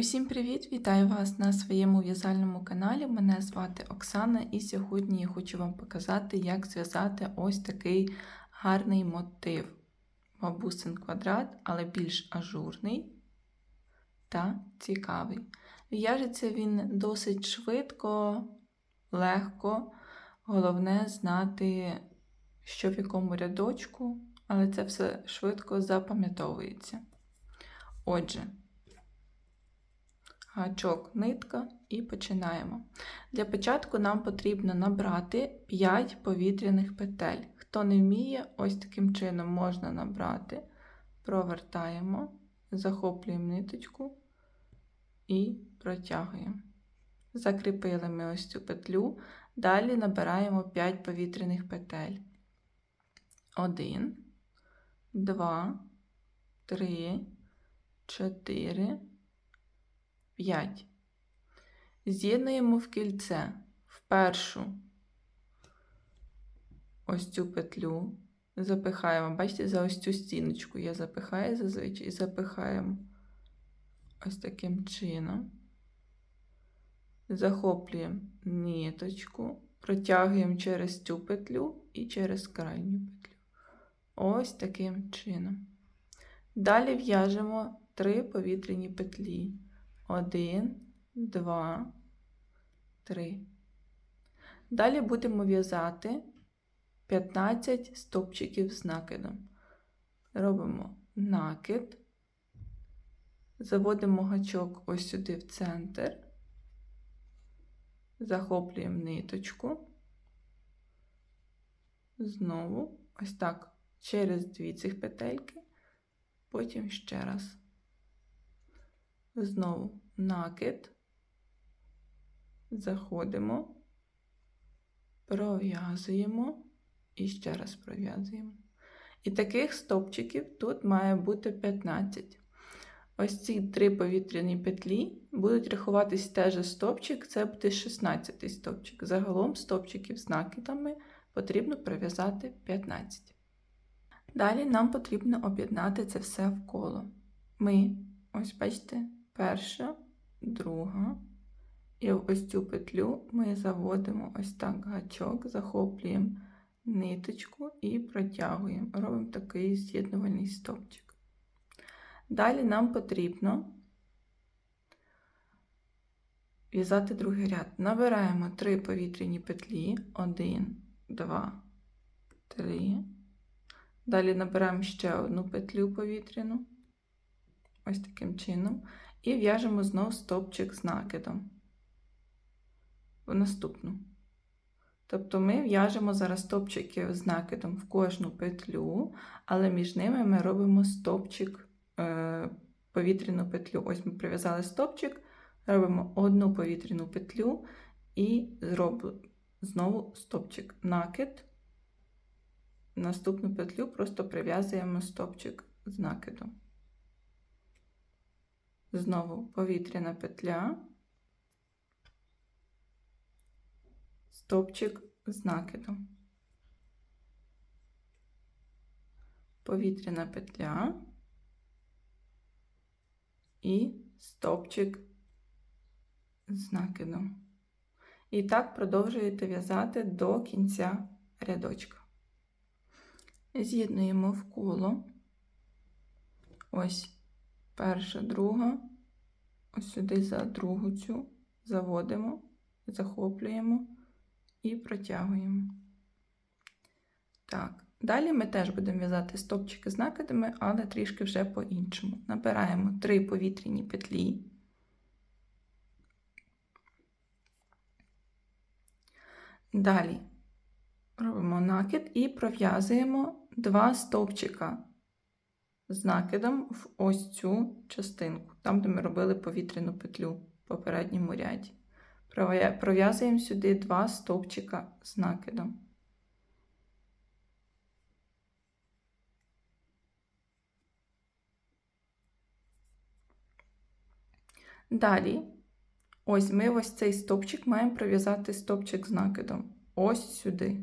Усім привіт! Вітаю вас на своєму в'язальному каналі. Мене звати Оксана, і сьогодні я хочу вам показати, як зв'язати ось такий гарний мотив. Бабусин квадрат, але більш ажурний та цікавий. В'яжеться він досить швидко, легко. Головне знати, що в якому рядочку, але це все швидко запам'ятовується. Отже, гачок, нитка і починаємо. Для початку нам потрібно набрати 5 повітряних петель. Хто не вміє, ось таким чином можна набрати, провертаємо, захоплюємо ниточку і протягуємо. Закріпили ми ось цю петлю. Далі набираємо 5 повітряних петель. 1, 2, 3, 4, 5. З'єднуємо в кільце в першу ось цю петлю, запихаємо, бачите, за ось цю стіночку я запихаю зазвичай і запихаємо ось таким чином. Захоплюємо ниточку, протягуємо через цю петлю і через крайню петлю. Ось таким чином. Далі в'яжемо три повітряні петлі. Один, два, три. Далі будемо в'язати 15 стопчиків з накидом. Робимо накид, заводимо гачок ось сюди в центр, захоплюємо ниточку, знову ось так через дві цих петельки, потім ще раз. Знову накид, заходимо, пров'язуємо і ще раз пров'язуємо. І таких стопчиків тут має бути 15. Ось ці три повітряні петлі будуть рахуватись теж стопчик, це буде 16 стопчик. Загалом стопчиків з накидами потрібно пров'язати 15. Далі нам потрібно об'єднати це все в коло. Ми, ось бачите, перша, друга. І ось цю петлю ми заводимо ось так гачок, захоплюємо ниточку і протягуємо. Робимо такий з'єднувальний стовпчик. Далі нам потрібно в'язати другий ряд. Набираємо три повітряні петлі, 1, 2, 3. Далі набираємо ще одну петлю повітряну, ось таким чином. І в'яжемо знову стовпчик з накидом в наступну. Тобто ми в'яжемо зараз стовпчики з накидом в кожну петлю, але між ними ми робимо стовпчик, е, повітряну петлю. Ось ми прив'язали стовпчик, робимо одну повітряну петлю і зробимо знову стовпчик накид. Наступну петлю просто прив'язуємо стовпчик з накидом. Знову повітряна петля, стовпчик з накидом, повітряна петля і стовпчик з накидом. І так продовжуєте в'язати до кінця рядочка. З'єднуємо в коло. Ось перша, друга, ось сюди за другу цю заводимо, захоплюємо і протягуємо. Так, далі ми теж будемо в'язати стопчики з накидами, але трішки вже по-іншому. Набираємо три повітряні петлі. Далі робимо накид і пров'язуємо два стовпчика з накидом в ось цю частинку, там, де ми робили повітряну петлю в попередньому ряді. Пров'язуємо сюди два стовпчика з накидом. Далі, ось ми ось цей стовпчик маємо пров'язати стовпчик з накидом. Ось сюди.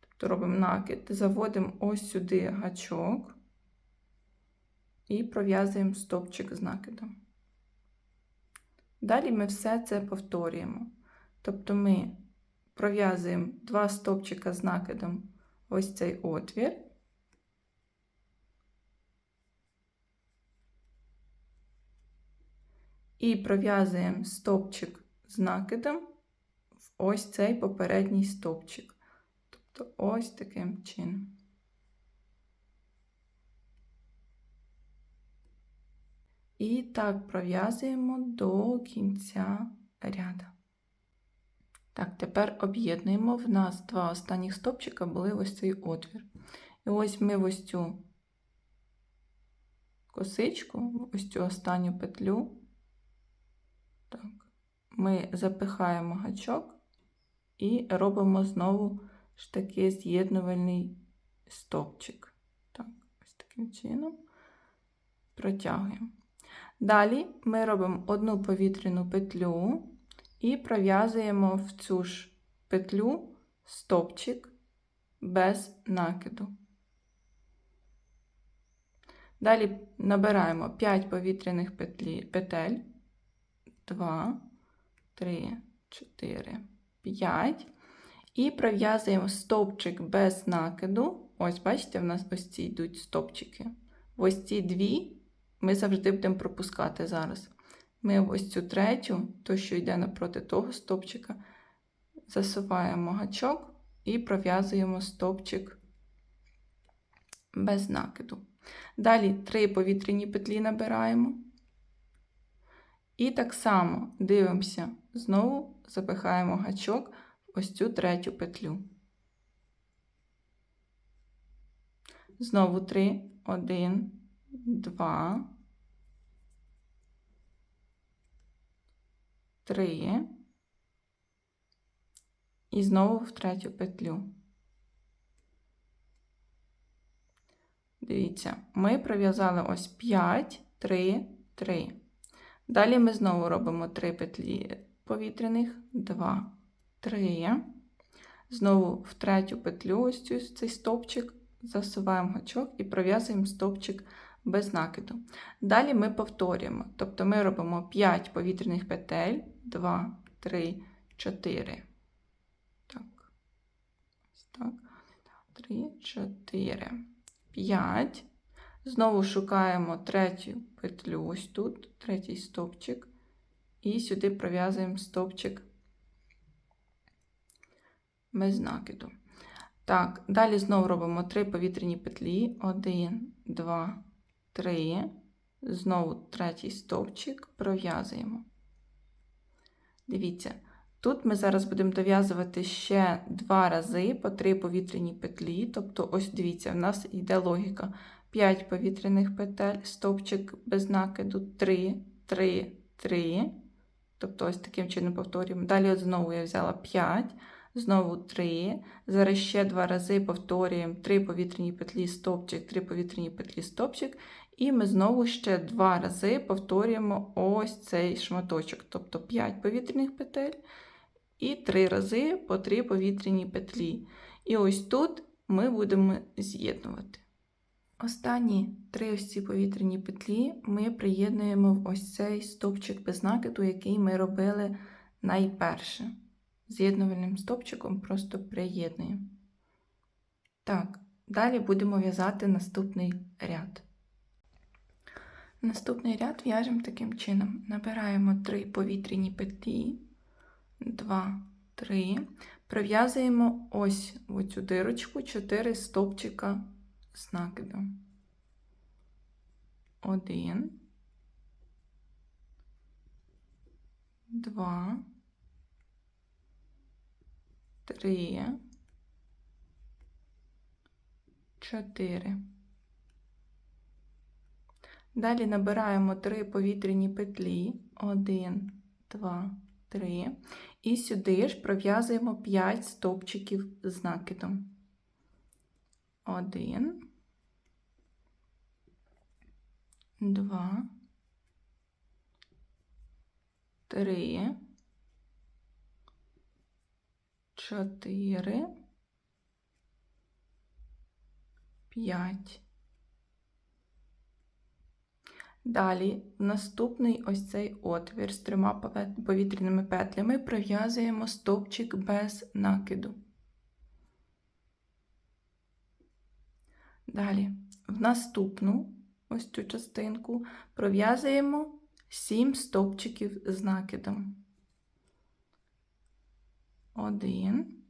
Тобто робимо накид, заводимо ось сюди гачок і пров'язуємо стовпчик з накидом. Далі ми все це повторюємо. Тобто ми пров'язуємо два стовпчика з накидом ось цей отвір. І пров'язуємо стовпчик з накидом в ось цей попередній стовпчик. Тобто ось таким чином. І так пров'язуємо до кінця ряда. Так, тепер об'єднуємо. В нас два останніх стопчика були ось цей отвір. І ось ми ось цю косичку, ось цю останню петлю, так, ми запихаємо гачок і робимо знову ж таки з'єднувальний стовпчик. Так, ось таким чином протягуємо. Далі ми робимо одну повітряну петлю і пров'язуємо в цю ж петлю стопчик без накиду. Далі набираємо 5 повітряних петлі, петель, 2, 3, 4, 5. І пров'язуємо стовпчик без накиду. Ось, бачите, в нас ось ці йдуть стовпчики. Ось ці дві ми завжди будемо пропускати зараз. Ми ось цю третю, то, що йде напроти того стовпчика, засуваємо гачок і пров'язуємо стовпчик без накиду. Далі три повітряні петлі набираємо. І так само дивимося, знову запихаємо гачок в ось цю третю петлю. Знову три, один, два. Три і знову в третю петлю. Дивіться, ми пров'язали ось 5, 3, 3. Далі ми знову робимо 3 петлі повітряних, 2, 3. Знову в третю петлю ось цю, цей стовпчик, засуваємо гачок і пров'язуємо стовпчик без накиду. Далі ми повторюємо, тобто ми робимо 5 повітряних петель, 2, 3, 4. Так. Ось так. 3, 4, 5. Знову шукаємо третю петлю ось тут, третій стовпчик, і сюди пров'язуємо стовпчик без накиду. Так, далі знову робимо 3 повітряні петлі. 1, 2, 3. Знову третій стовпчик пров'язуємо. Дивіться, тут ми зараз будемо дов'язувати ще два рази по три повітряні петлі. Тобто, ось дивіться, в нас йде логіка. 5 повітряних петель, стовпчик без накиду, 3, 3, 3. Тобто, ось таким чином повторюємо. Далі от знову я взяла 5, знову 3. Зараз ще два рази повторюємо 3 повітряні петлі, стовпчик, 3 повітряні петлі, стовпчик. І ми знову ще два рази повторюємо ось цей шматочок, тобто 5 повітряних петель і 3 рази по 3 повітряні петлі. І ось тут ми будемо з'єднувати. Останні три ось ці повітряні петлі ми приєднуємо в ось цей стовпчик без накиду, який ми робили найперше. З'єднувальним стовпчиком просто приєднуємо. Так, далі будемо в'язати наступний ряд. Наступний ряд в'яжемо таким чином: набираємо 3 повітряні петлі, 2, 3, пров'язуємо ось в цю дирочку 4 стовпчика з накидом. 1, 2, 3, 4. Далі набираємо 3 повітряні петлі, 1, 2, 3. І сюди ж пров'язуємо 5 стовпчиків з накидом. 1, 2, 3, 4, 5. Далі, наступний ось цей отвір з трьома повітряними петлями. Пров'язуємо стовпчик без накиду. Далі, в наступну ось цю частинку пров'язуємо 7 стовпчиків з накидом. Один,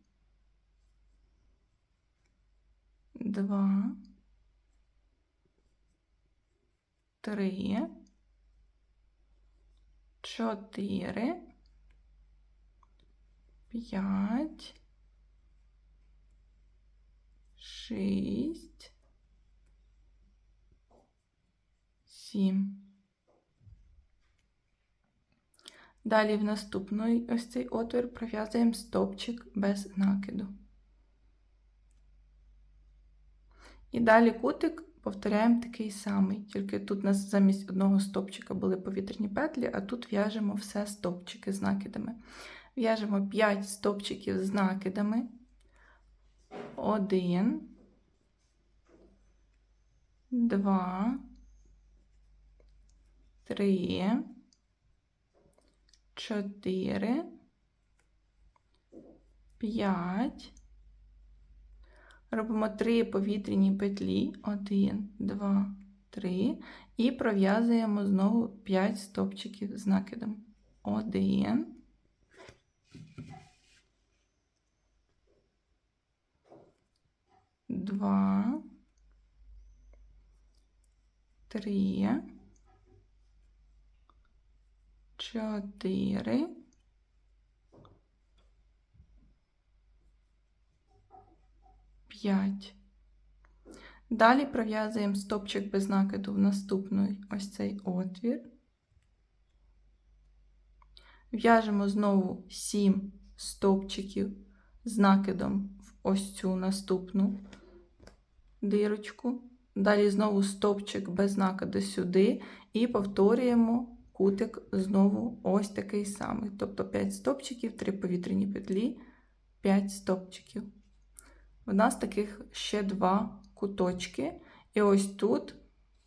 два, три, чотири, п'ять, шість, сім. Далі в наступний ось цей отвір пров'язуємо стовпчик без накиду. І далі кутик повторяємо такий самий, тільки тут у нас замість одного стовпчика були повітряні петлі, а тут в'яжемо все стовпчики з накидами. В'яжемо 5 стовпчиків з накидами. 1, 2, 3, 4, 5. Робимо 3 повітряні петлі. 1, 2, 3. І пров'язуємо знову 5 стовпчиків з накидом. 1, 2, 3, 4, П'ять. Далі пров'язуємо стопчик без накиду в наступний ось цей отвір. В'яжемо знову 7 стовпчиків з накидом в ось цю наступну дирочку. Далі знову стовпчик без накиду сюди і повторюємо кутик знову ось такий самий. Тобто 5 стовпчиків, 3 повітряні петлі, 5 стовпчиків. У нас таких ще два куточки. І ось тут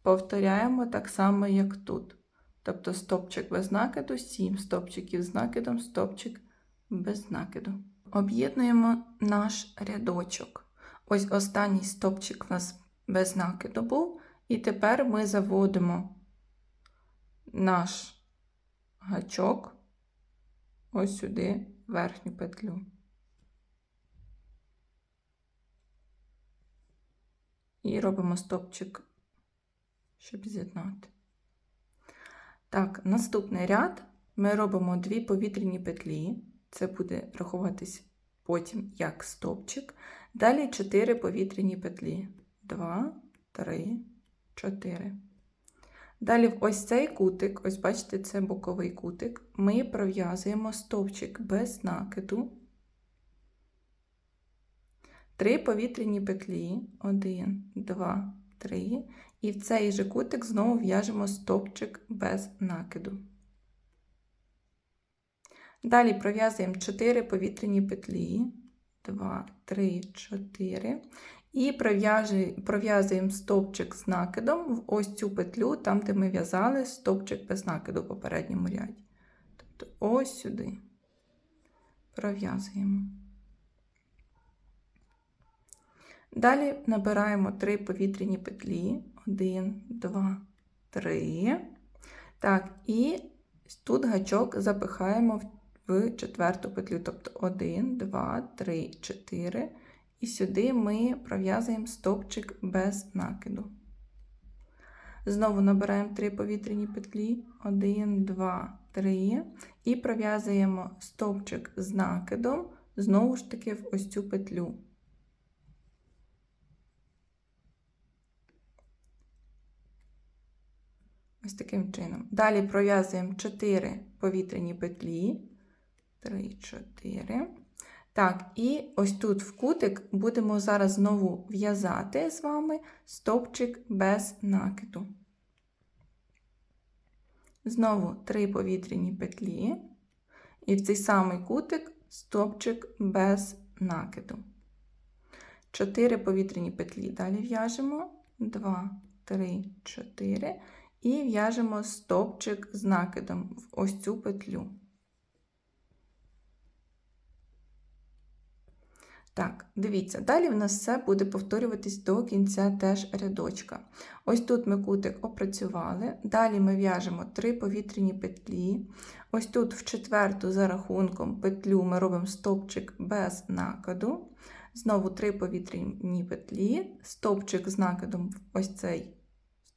повторяємо так само, як тут. Тобто стопчик без накиду, 7 стопчиків з накидом, стопчик без накиду. Об'єднуємо наш рядочок. Ось останній стопчик у нас без накиду був. І тепер ми заводимо наш гачок ось сюди, в верхню петлю. І робимо стопчик, щоб з'єднати. Так, наступний ряд ми робимо дві повітряні петлі. Це буде рахуватись потім як стопчик. Далі 4 повітряні петлі. 2, 3, 4. Далі в ось цей кутик, ось бачите, це боковий кутик, ми пров'язуємо стовпчик без накиду. Три повітряні петлі. 1, 2, 3. І в цей же кутик знову в'яжемо стовпчик без накиду. Далі пров'язуємо 4 повітряні петлі. 2, 3, 4. І пров'язуємо стовпчик з накидом в ось цю петлю, там, де ми в'язали стовпчик без накиду в попередньому ряді. Тобто ось сюди пров'язуємо. Далі набираємо 3 повітряні петлі. 1, 2, 3. Так, і тут гачок запихаємо в четверту петлю. Тобто 1, 2, 3, 4. І сюди ми пров'язуємо стовпчик без накиду. Знову набираємо 3 повітряні петлі. 1, 2, 3. І пров'язуємо стовпчик з накидом, знову ж таки, в ось цю петлю. Ось таким чином. Далі пров'язуємо 4 повітряні петлі. 3, 4. Так, і ось тут в кутик будемо зараз знову в'язати з вами стовпчик без накиду. Знову 3 повітряні петлі. І в цей самий кутик стовпчик без накиду. 4 повітряні петлі. Далі в'яжемо 2, 3, 4. І в'яжемо стовпчик з накидом в ось цю петлю. Так, дивіться, далі в нас все буде повторюватись до кінця теж рядочка. Ось тут ми кутик опрацювали, далі ми в'яжемо 3 повітряні петлі. Ось тут в четверту за рахунком петлю ми робимо стовпчик без накиду. Знову 3 повітряні петлі, стовпчик з накидом в ось цей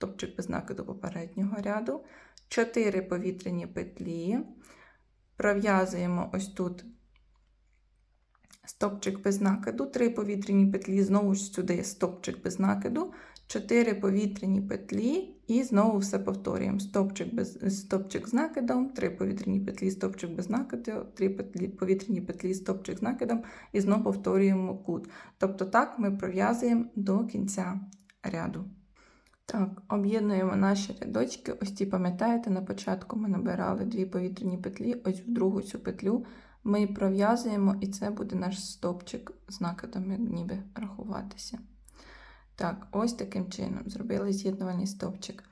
стовпчик без накиду попереднього ряду, 4 повітряні петлі, пров'язуємо ось тут стопчик без накиду, 3 повітряні петлі, знову ж сюди стопчик без накиду, 4 повітряні петлі і знову все повторюємо. Стопчик, без, стопчик з накидом, 3 повітряні петлі, стопчик без накиду, 3 петлі, повітряні петлі, стопчик з накидом і знову повторюємо кут. Тобто так ми пров'язуємо до кінця ряду. Так, об'єднуємо наші рядочки. Ось ці, пам'ятаєте, на початку ми набирали дві повітряні петлі, ось в другу цю петлю ми пров'язуємо, і це буде наш стопчик з накидом, ніби рахуватися. Так, ось таким чином зробили з'єднувальний стовпчик.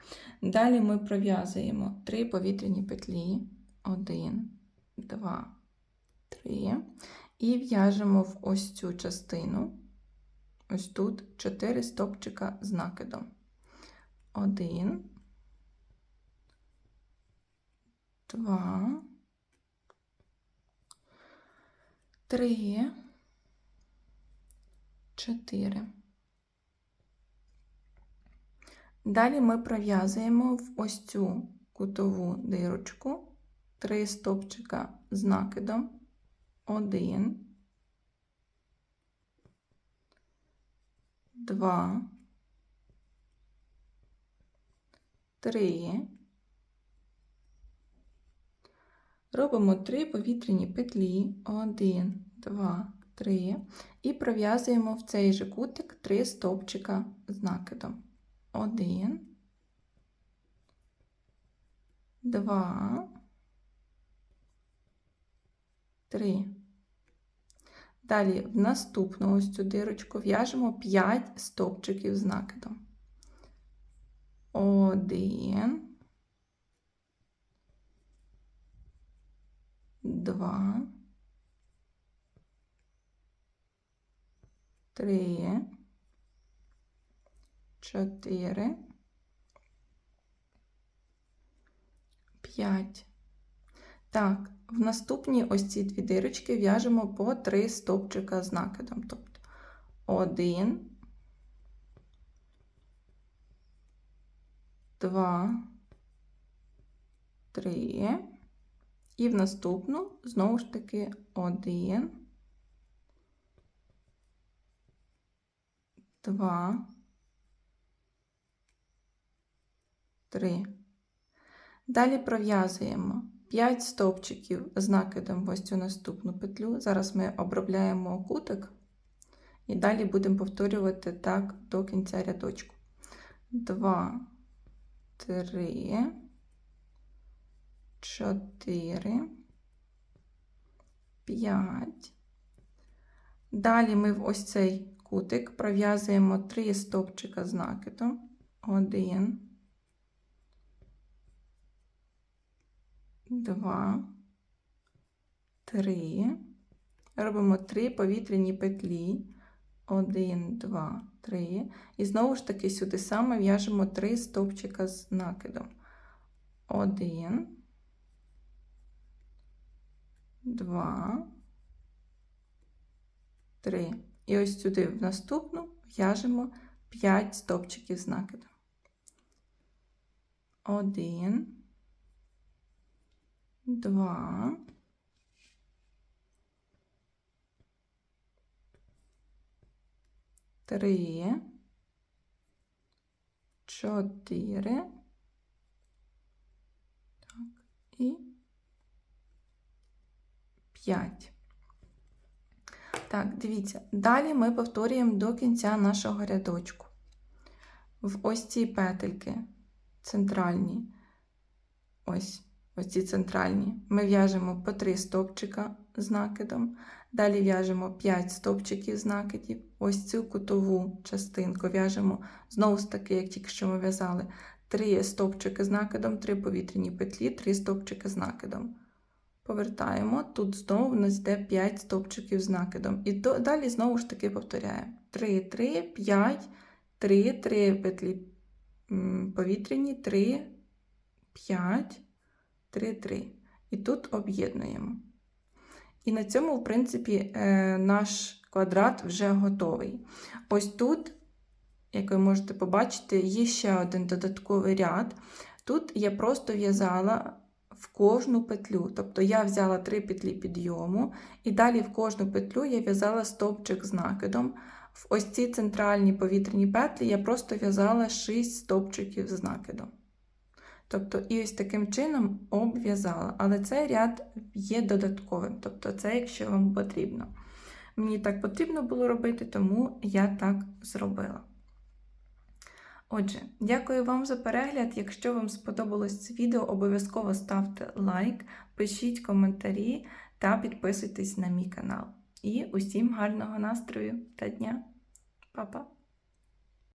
Далі ми пров'язуємо три повітряні петлі. Один, два, три. І в'яжемо в ось цю частину, ось тут, чотири стовпчика з накидом. Один, два, три, чотири. Далі ми пров'язуємо в ось цю кутову дирочку. Три стовпчика з накидом. Один, два, три. Робимо три повітряні петлі. Один, два, три. І пров'язуємо в цей же кутик три стовпчика з накидом. Один, два, три. Далі в наступну ось цю дирочку в'яжемо 5 стовпчиків з накидом. Один, два, три, чотири, п'ять. Так, в наступні ось ці дві дирочки в'яжемо по три стовпчика з накидом. Тобто один, два, три. І в наступну знову ж таки один, два, три. Далі пров'язуємо 5 стовпчиків з накидом в ось цю наступну петлю. Зараз ми обробляємо кутик і далі будемо повторювати так до кінця рядочку. 2, 3, 4, 5. Далі ми в ось цей кутик пров'язуємо 3 стовпчика з накидом. 1, 2, 3. Робимо 3 повітряні петлі. 1, 2, 3. І знову ж таки сюди саме в'яжемо 3 стовпчика з накидом. 1, 2, 3. І ось сюди в наступну в'яжемо 5 стовпчиків з накидом. 1, 2, три, чотири. Так, і п'ять. Так, дивіться, далі ми повторюємо до кінця нашого рядочку. В ось ці петельки центральні, ось ось ці центральні, ми в'яжемо по 3 стовпчика з накидом. Далі в'яжемо 5 стовпчиків з накидів. Ось цю кутову частинку в'яжемо знову ж таки, як тільки що ми в'язали, 3 стовпчики з накидом, 3 повітряні петлі, 3 стовпчики з накидом. Повертаємо, тут знову в нас йде 5 стовпчиків з накидом. І далі знову ж таки повторяємо. 3, 3, 5, 3, 3 петлі повітряні, 3, 5, 3, 3. І тут об'єднуємо. І на цьому, в принципі, е, наш квадрат вже готовий. Ось тут, як ви можете побачити, є ще один додатковий ряд. Тут я просто в'язала в кожну петлю. Тобто я взяла три петлі підйому, і далі в кожну петлю я в'язала стовпчик з накидом. В ось ці центральні повітряні петлі я просто в'язала 6 стовпчиків з накидом. Тобто, і ось таким чином обв'язала. Але цей ряд є додатковим. Тобто, це якщо вам потрібно. Мені так потрібно було робити, тому я так зробила. Отже, дякую вам за перегляд. Якщо вам сподобалось це відео, обов'язково ставте лайк, пишіть коментарі та підписуйтесь на мій канал. І усім гарного настрою та дня. Па-па!